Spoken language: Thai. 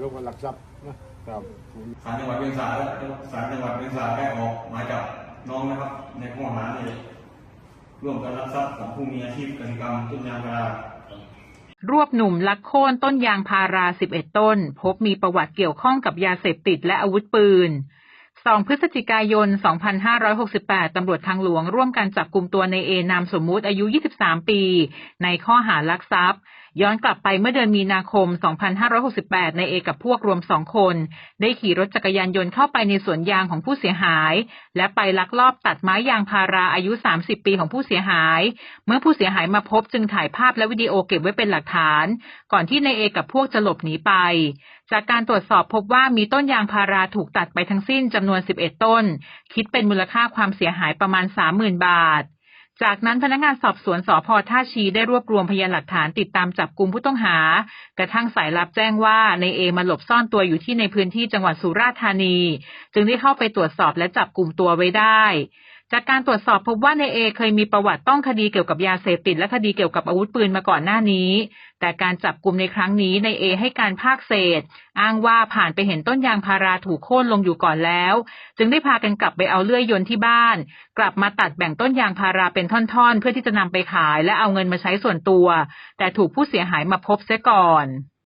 ร่วมกันหลักทรัพย์นะครับศาลจังหวัดเวียงสาและศาลจังหวัดเวียงสาได้ออกหมายจับน้องนะครับ ในข้อหาในร่วมกันลักทรัพย์ของผู้มีอาชีพกสิกรรมต้นยางพารารวบหนุ่มลักโค่นต้นยางพารา 11 ต้น พบมีประวัติเกี่ยวข้องกับยาเสพติดและอาวุธปืน 2 พฤศจิกายน 2568 ตำรวจทางหลวงร่วมกันจับกลุ่มตัวในเอนามสมมุติอายุ 23 ปี ในข้อหาลักทรัพย์ ย้อนกลับไปเมื่อเดือนมีนาคม 2568 ในเอกับพวกรวมสองคน ได้ขี่รถจักรยานยนต์เข้าไปในสวนยางของผู้เสียหาย และไปลักลอบตัดไม้ยางพาราอายุ 30 ปีของผู้เสียหาย เมื่อผู้เสียหายมาพบจึงถ่ายภาพและวิดีโอเก็บไว้เป็นหลักฐาน ก่อนที่ในเอกับพวกจะหลบหนีไป จากการตรวจสอบพบว่ามีต้นยางพาราถูกตัดไปทั้งสิ้นจำนวน 11 ต้น คิดเป็นมูลค่าความเสียหายประมาณ 30,000 บาท จากนั้นพนักงานสอบสวนสพท่าชีได้รวบรวมพยานหลักฐานติดตามจับกลุ่มผู้ต้องหา กระทั่งสายลับแจ้งว่าในเอมาหลบซ่อนตัวอยู่ที่ในพื้นที่จังหวัดสุราษฎร์ธานี จึงได้เข้าไปตรวจสอบและจับกลุ่มตัวไว้ได้ จากการตรวจสอบพบว่าในเอเคยมีประวัติต้องคดีเกี่ยวกับยาเสพติดและคดีเกี่ยวกับอาวุธปืนมาก่อนหน้านี้ แต่การจับกลุ่มในครั้งนี้ในเอให้การภาคเศษ อ้างว่าผ่านไปเห็นต้นยางพาราถูกโค่นลงอยู่ก่อนแล้ว จึงได้พากันกลับไปเอาเลื่อยยนต์ที่บ้าน กลับมาตัดแบ่งต้นยางพาราเป็นท่อนๆ เพื่อที่จะนำไปขายและเอาเงินมาใช้ส่วนตัว แต่ถูกผู้เสียหายมาพบเสียก่อน